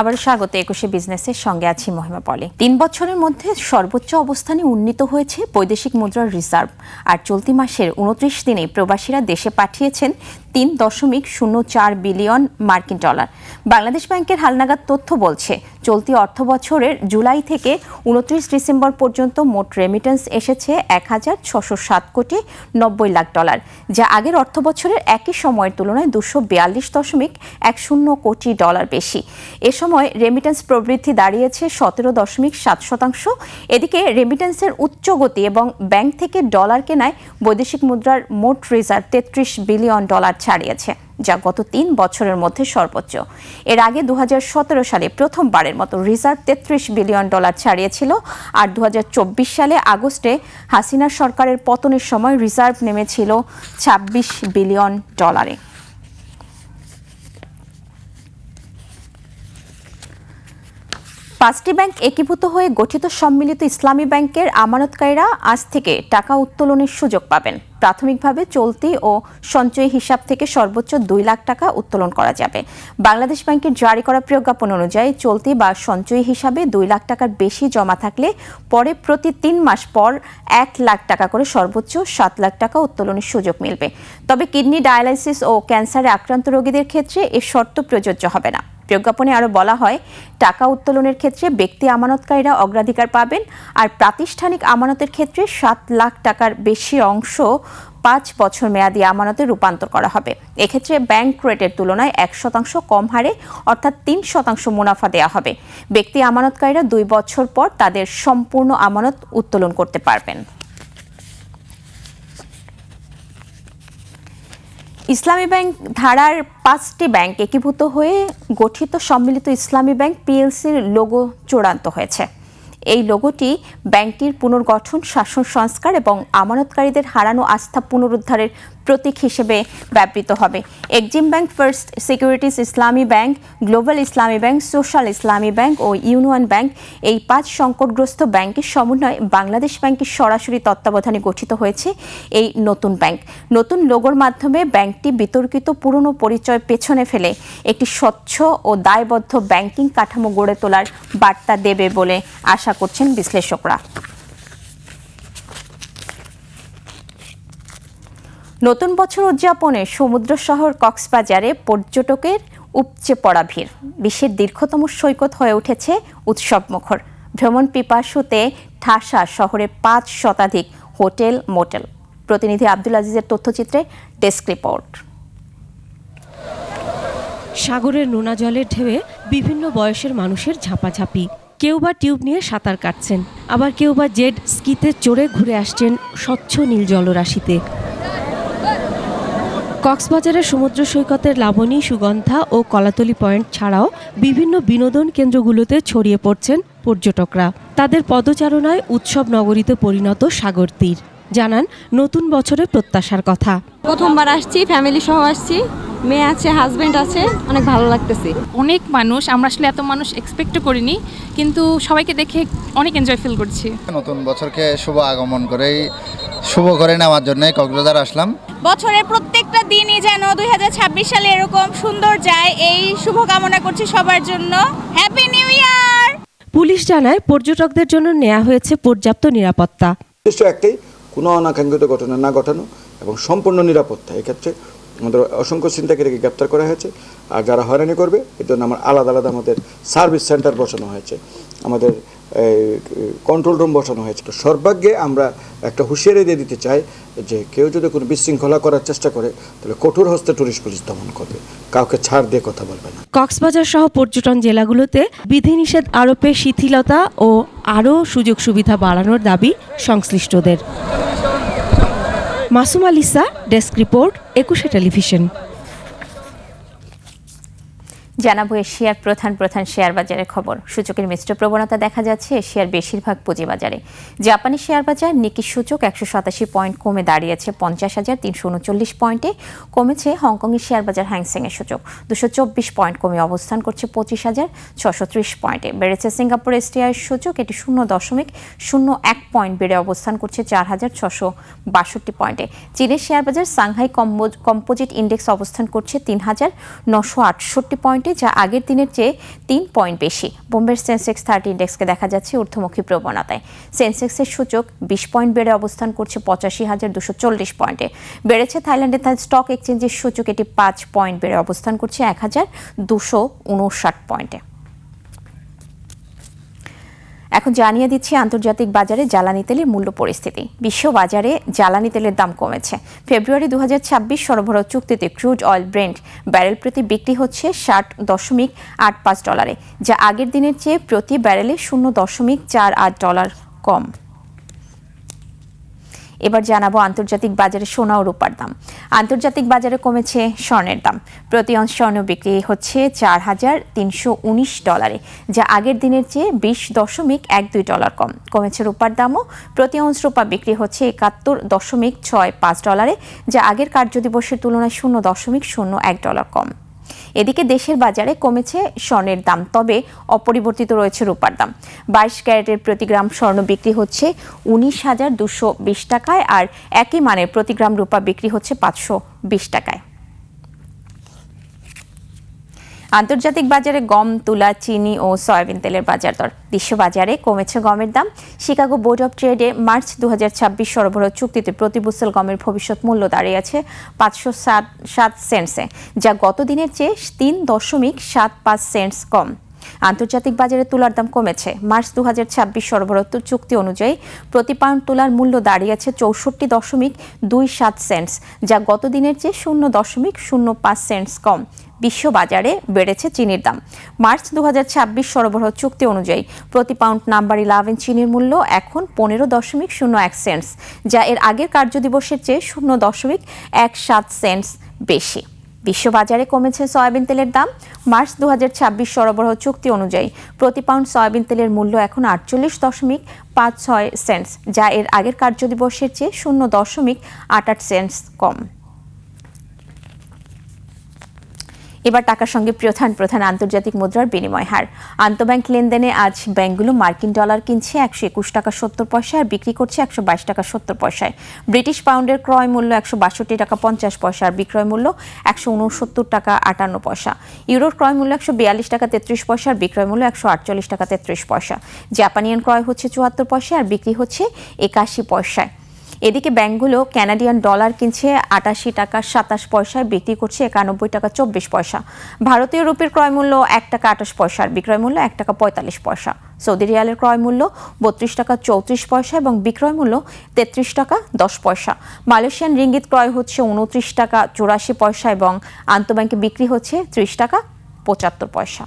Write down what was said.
আবার স্বাগত একুশে বিজনেসের সঙ্গে আছি মহিমা পলে। তিন বছরের মধ্যে সর্বোচ্চ অবস্থানে উন্নীত হয়েছে বৈদেশিক মুদ্রার রিজার্ভ। আর চলতি মাসের উনত্রিশ দিনে প্রবাসীরা দেশে পাঠিয়েছেন তিন দশমিক শূন্য চার বিলিয়ন মার্কিন ডলার। বাংলাদেশ ব্যাংকের হালনাগাদ তথ্য বলছে চলতি অর্থ বছরের জুলাই থেকে উনত্রিশ ডিসেম্বর পর্যন্ত মোট রেমিটেন্স এসেছে এক হাজার ছশো সাত কোটি নব্বই লাখ ডলার, যা আগের অর্থ বছরের একই সময়ের তুলনায় দুশো বিয়াল্লিশ দশমিক এক শূন্য কোটি ডলার বেশি। এ সময় রেমিটেন্স প্রবৃদ্ধি দাঁড়িয়েছে সতেরো দশমিক সাত শতাংশ। এদিকে রেমিটেন্সের উচ্চ গতি এবং ব্যাংক থেকে ডলার কেনায় বৈদেশিক মুদ্রার মোট রিজার্ভ তেত্রিশ বিলিয়ন ডলার ছাড়িয়েছে। যা গত তিন বছরের মধ্যে সর্বোচ্চ। এর আগে দু হাজার সতেরো সালে প্রথমবারের মতো রিজার্ভ তেত্রিশ বিলিয়ন ডলার ছাড়িয়েছিল আর দু হাজার চব্বিশ সালে আগস্টে হাসিনা সরকারের পতনের সময় রিজার্ভ নেমেছিল ছাব্বিশ বিলিয়ন ডলারে। পাঁচটি ব্যাংক একীভূত হয়ে গঠিত সম্মিলিত ইসলামী ব্যাংকের আমানতকারীরা আজ থেকে টাকা উত্তোলনের সুযোগ পাবেন। প্রাথমিকভাবে চলতি ও সঞ্চয়ী হিসাব থেকে সর্বোচ্চ দুই লাখ টাকা উত্তোলন করা যাবে। বাংলাদেশ ব্যাংকের জারি করা প্রজ্ঞাপন অনুযায়ী চলতি বা সঞ্চয়ী হিসাবে দুই লাখ টাকার বেশি জমা থাকলে পরে প্রতি তিন মাস পর এক লাখ টাকা করে সর্বোচ্চ সাত লাখ টাকা উত্তোলনের সুযোগ মিলবে। তবে কিডনি ডায়ালাইসিস ও ক্যান্সারে আক্রান্ত রোগীদের ক্ষেত্রে এ শর্ত প্রযোজ্য হবে না। প্রজ্ঞাপনে আরও বলা হয়, টাকা উত্তোলনের ক্ষেত্রে ব্যক্তি আমানতকারীরা অগ্রাধিকার পাবেন আর প্রাতিষ্ঠানিক আমানতের ক্ষেত্রে সাত লাখ টাকার বেশি অংশ পাঁচ বছর মেয়াদী আমানতে রূপান্তর করা হবে। এক্ষেত্রে ব্যাংক রেটের তুলনায় এক শতাংশ কম হারে, অর্থাৎ তিন শতাংশ মুনাফা দেওয়া হবে। ব্যক্তি আমানতকারীরা দুই বছর পর তাদের সম্পূর্ণ আমানত উত্তোলন করতে পারবেন। ইসলামী ব্যাংক ধারার পাঁচটি ব্যাংক একীভূত হয়ে গঠিত সম্মিলিত ইসলামী ব্যাংক পিএলসির লোগো চূড়ান্ত হয়েছে। এই লোগোটি ব্যাংকটির পুনর্গঠন, শাসন, সংস্কার এবং আমানতকারীদের হারানো আস্থা পুনরুদ্ধারের প্রতীক হিসেবে ব্যবহৃত হবে। Exim bank, first securities Islami bank, global Islami bank, social Islami bank ও ইউনিয়ন ব্যাংক এই পাঁচ সংকটগ্রস্ত ব্যাংকের সমন্বয়ে বাংলাদেশ ব্যাংকের সরাসরি তত্ত্বাবধানে গঠিত হয়েছে এই নতুন ব্যাংক। নতুন লোগোর মাধ্যমে ব্যাংকটি বিতর্কিত পুরনো পরিচয় পেছনে ফেলে একটি স্বচ্ছ ও দায়বদ্ধ ব্যাংকিং কাঠামো গড়ে তোলার বার্তা দেবে বলে আশা করছেন বিশ্লেষকরা। নতুন বছর উদযাপনে সমুদ্র শহর কক্সবাজারে পর্যটকের উপচে পড়া ভিড়। বিশ্বের দীর্ঘতম সৈকত হয়ে উঠেছে উৎসব মুখর। ভ্রমণ পিপাসুতে ঠাসা শহরে পাঁচ শতাধিক হোটেল, মোটেল। প্রতিনিধি আব্দুল আজিজের তথ্যচিত্রে ডেস্ক রিপোর্ট। সাগরের নোনা জলের ঢেউয়ে বিভিন্ন বয়সের মানুষের ঝাঁপাঝাঁপি। কেউ বা টিউব নিয়ে সাঁতার কাটছেন। আবার কেউ বা জেড স্কিতে চড়ে ঘুরে আসছেন স্বচ্ছ নীল জলরাশিতে। কক্সবাজারের সমুদ্র সৈকতের লাবণী সুগন্ধা ও কলাতলি পয়েন্ট ছাড়াও বিভিন্ন বিনোদন কেন্দ্রগুলোতে ছড়িয়ে পড়ছেন পর্যটকরা। তাদের পদচারণায় উৎসব নগরীতে পরিণত সাগর তীর। জানান নতুন বছরে প্রত্যাশার কথা। প্রথমবার আসছি ফ্যামিলি সহ আসছি। মেয়ে আছে হাজবেন্ড আছে অনেক ভালো লাগতেছে। অনেক মানুষ আমরা আসলে এত মানুষ এক্সপেক্টও করিনি কিন্তু সবাইকে দেখে অনেক এনজয় ফিল করছি। নতুন বছরকে শুভ আগমন করেই শুভ করে নেওয়ার জন্য কক্সবাজার আসলাম। বছরের প্রত্যেকটা দিনই যেন দুই হাজার ছাব্বিশ সালে এরকম সুন্দর যায় এই শুভকামনা করছি সবার জন্য। হ্যাপি নিউ ইয়ার পুলিশ জানায় পর্যটকদের জন্য নেওয়া হয়েছে পর্যাপ্ত নিরাপত্তা। উদ্দেশ্য একটাই কোনো অনাকাঙ্ক্ষিত ঘটনা না ঘটানো এবং সম্পূর্ণ নিরাপত্তা। এক্ষেত্রে আমাদের অসংখ্য চিন্তাকারীকে গ্রেপ্তার করা হয়েছে আর যারা হয়রানি করবে এর জন্য আমার আলাদা আলাদা আমাদের সার্ভিস সেন্টার বসানো হয়েছে। আমাদের কন্ট্রোল রুম বসানো হয়েছে তো সর্বাগ্যে আমরা একটা হুঁশিয়ারি দিয়ে দিতে চাই যে কেউ যদি কোনো বিশৃঙ্খলা করার চেষ্টা করে, তাহলে কঠোর হস্তে টুরিস্ট পুলিশ দমন করবে। কাউকে ছাড় দিয়ে কথা বলবে না। কক্সবাজার সহ পর্যটন জেলাগুলোতে বিধিনিষেধ আরোপে শিথিলতা ও আরও সুযোগ সুবিধা বাড়ানোর দাবি সংশ্লিষ্টদের। Masum Alisa desk report, Ekushey television. জানাব এশিয়ার প্রধান প্রধান শেয়ার বাজারের খবর। সূচকের মিশ্র প্রবণতা দেখা যাচ্ছে এশিয়ার বেশিরভাগ পুঁজিবাজারে। জাপানি শেয়ার বাজার নিকি সূচক একশো সাতাশি পয়েন্ট কমে দাঁড়িয়েছে পঞ্চাশ হাজার তিনশো উনচল্লিশ পয়েন্টে, কমেছে হংকংয়ের শেয়ার বাজার হ্যাংসেংয়ের সূচক। দুশো চব্বিশ পয়েন্ট কমে অবস্থান করছে পঁচিশ হাজার ছশো ত্রিশ পয়েন্টে। বেড়েছে সিঙ্গাপুর এসটিআই সূচক, এটি শূন্য দশমিক শূন্য এক পয়েন্ট বেড়ে অবস্থান করছে চার হাজার ছশো বাষট্টি পয়েন্টে। চীনের শেয়ার বাজার সাংহাই কম্পোজিট ইন্ডেক্স অবস্থান করছে তিন হাজার নশো আটষট্টি পয়েন্টে। পয়েন্টে যা আগের দিনের চেয়ে তিন পয়েন্ট বেশি। বোম্বের সেন্সেক্স থার্টি ইন্ডেক্সকে দেখা যাচ্ছে ঊর্ধ্বমুখী প্রবণতায়। সেন্সেক্সের সূচক বিশ পয়েন্ট বেড়ে অবস্থান করছে পঁচাশি হাজার দুশো চল্লিশ পয়েন্টে। বেড়েছে থাইল্যান্ডের স্টক এক্সচেঞ্জের সূচক, এটি পাঁচ পয়েন্ট বেড়ে অবস্থান করছে এক হাজার দুশো উনষাট পয়েন্টে। এখন জানিয়ে দিচ্ছি, আন্তর্জাতিক বাজারে জ্বালানি তেলের মূল্য পরিস্থিতি। বিশ্ব বাজারে জ্বালানি তেলের দাম কমেছে। ফেব্রুয়ারি দু হাজার ছাব্বিশ সরবরাহ চুক্তিতে ক্রুড অয়েল ব্রেন্ড ব্যারেল প্রতি বিক্রি হচ্ছে ষাট দশমিক আট পাঁচ ডলারে, যা আগের দিনের চেয়ে প্রতি ব্যারেলে শূন্য দশমিক চার আট ডলার কম। এবার জানাব আন্তর্জাতিক বাজারে সোনা ও রূপার দাম। আন্তর্জাতিক বাজারে কমেছে স্বর্ণের দাম। প্রতি অংশ স্বর্ণ বিক্রি হচ্ছে চার হাজার তিনশো উনিশ ডলারে, যা আগের দিনের চেয়ে বিশ দশমিক এক দুই ডলার কম। কমেছে রূপার দামও। প্রতি অংশ রূপা বিক্রি হচ্ছে একাত্তর দশমিক ছয় পাঁচ ডলারে, যা আগের কার্যদিবসের তুলনায় শূন্য দশমিক শূন্য এক ডলার কম। এদিকে দেশের বাজারে কমেছে স্বর্ণের দাম, তবে অপরিবর্তিত রয়েছে রূপার দাম। বাইশ ক্যারেটের প্রতি গ্রাম স্বর্ণ বিক্রি হচ্ছে উনিশ হাজার দুশো বিশ টাকায়, আর একই মানের প্রতি গ্রাম রূপা বিক্রি হচ্ছে পাঁচশো বিশ টাকায়। আন্তর্জাতিক বাজারে গম, তুলা, চিনি ও সয়াবিন তেলের বাজার দর। বিশ্ব বাজারে কমেছে গমের দাম। শিকাগো বোর্ড অব ট্রেডে মার্চ দু হাজার ছাব্বিশ সরবরাহ চুক্তিতে প্রতি বুসেল গমের ভবিষ্যৎ মূল্য দাঁড়িয়েছে পাঁচশো সাত সাত সেন্টসে যা গত দিনের চেয়ে তিন দশমিক সাত পাঁচ সেন্টস কম। আন্তর্জাতিক বাজারে তুলার দাম কমেছে। মার্চ দু সরবরাহ চুক্তি অনুযায়ী প্রতি পাউন্ড তুলার মূল্য দাঁড়িয়েছে চৌষট্টি দশমিক দুই সাত সেন্টস, যা গত দিনের চেয়ে শূন্য দশমিক শূন্য পাঁচ সেন্টস কম। বিশ্ব বাজারে বেড়েছে চিনির দাম। মার্চ দু সরবরাহ চুক্তি অনুযায়ী প্রতি পাউন্ড নাম্বার ইলেভেন চিনির মূল্য এখন পনেরো দশমিক শূন্য এক সেন্টস, যা এর আগের কার্যদিবসের চেয়ে শূন্য দশমিক এক সাত সেন্টস বেশি। বিশ্ববাজারে কমেছে সয়াবিন তেলের দাম। মার্চ দু হাজার ছাব্বিশ সরবরাহ চুক্তি অনুযায়ী প্রতি পাউন্ড সয়াবিন তেলের মূল্য এখন আটচল্লিশ দশমিক পাঁচ ছয় সেন্টস, যা এর আগের কার্যদিবসের চেয়ে শূন্য দশমিক আট আট সেন্টস কম। এবার টাকার সঙ্গে প্রধান প্রধান আন্তর্জাতিক মুদ্রার বিনিময় হার। আন্তঃব্যাংক লেনদেনে আজ ব্যাংকগুলো মার্কিন ডলার কিনছে একশো একুশ টাকা সত্তর পয়সা আর বিক্রি করছে একশো বাইশ টাকা সত্তর পয়সায়। ব্রিটিশ পাউন্ডের ক্রয় মূল্য একশো বাষট্টি টাকা পঞ্চাশ পয়সা আর বিক্রয় মূল্য একশো উনসত্তর টাকা আটান্ন পয়সা। ইউরোর ক্রয় মূল্য একশো বিয়াল্লিশ টাকা তেত্রিশ পয়সা আর বিক্রয় মূল্য একশো আটচল্লিশ টাকা তেত্রিশ পয়সা। জাপানিয়ান ক্রয় হচ্ছে চুয়াত্তর পয়সা আর বিক্রি হচ্ছে একাশি পয়সায়। এদিকে ব্যাংকগুলো ক্যানাডিয়ান ডলার কিনছে আটাশি টাকা সাতাশ পয়সায়, বিক্রি করছে একানব্বই টাকা চব্বিশ পয়সা। ভারতীয় রুপির ক্রয় মূল্য এক টাকা আঠাশ পয়সা আর বিক্রয় মূল্য এক টাকা পঁয়তাল্লিশ পয়সা। সৌদি রিয়ালের ক্রয় মূল্য বত্রিশ টাকা চৌত্রিশ পয়সা এবং বিক্রয় মূল্য তেত্রিশ টাকা দশ পয়সা। মালয়েশিয়ান রিঙ্গিত ক্রয় হচ্ছে উনত্রিশ টাকা চুরাশি পয়সা এবং আন্তঃব্যাংকে বিক্রি হচ্ছে ত্রিশ টাকা পঁচাত্তর পয়সা।